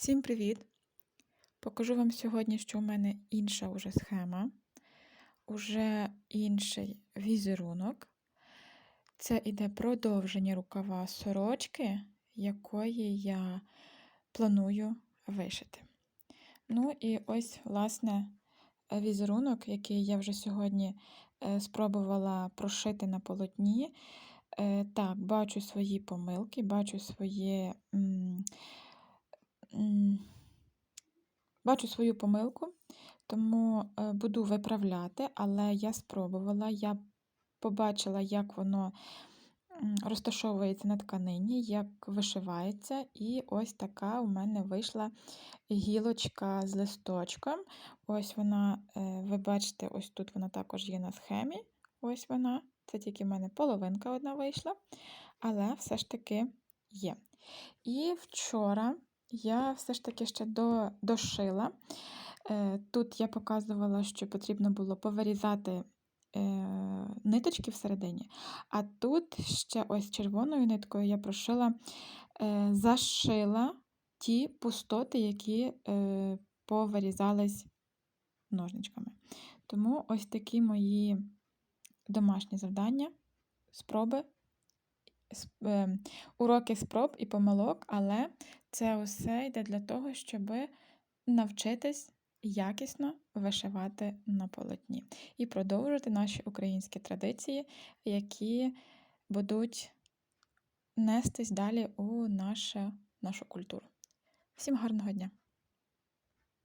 Всім привіт! Покажу вам сьогодні, що у мене інша уже схема, уже інший візерунок. Це іде продовження рукава сорочки, якої я планую вишити. Ну і ось, власне, візерунок, який я вже сьогодні е, спробувала прошити на полотні. Е, Так, бачу свої помилки, бачу своє. м, Бачу свою помилку, тому е, буду виправляти, але я спробувала, я побачила, як воно розташовується на тканині, як вишивається, і ось така у мене вийшла гілочка з листочком. Ось вона, е, ви бачите, ось тут вона також є на схемі. Ось вона. Це тільки в мене половинка одна вийшла, але все ж таки є. І вчора я все ж таки ще до, дошила. Е, Тут я показувала, що потрібно було повирізати е, ниточки всередині, а тут ще ось червоною ниткою я прошила, е, зашила ті пустоти, які повирізались ножничками. Тому ось такі мої домашні завдання, спроби. Уроки спроб і помилок, але це усе йде для того, щоб навчитись якісно вишивати на полотні і продовжувати наші українські традиції, які будуть нестись далі у наше, нашу культуру. Всім гарного дня!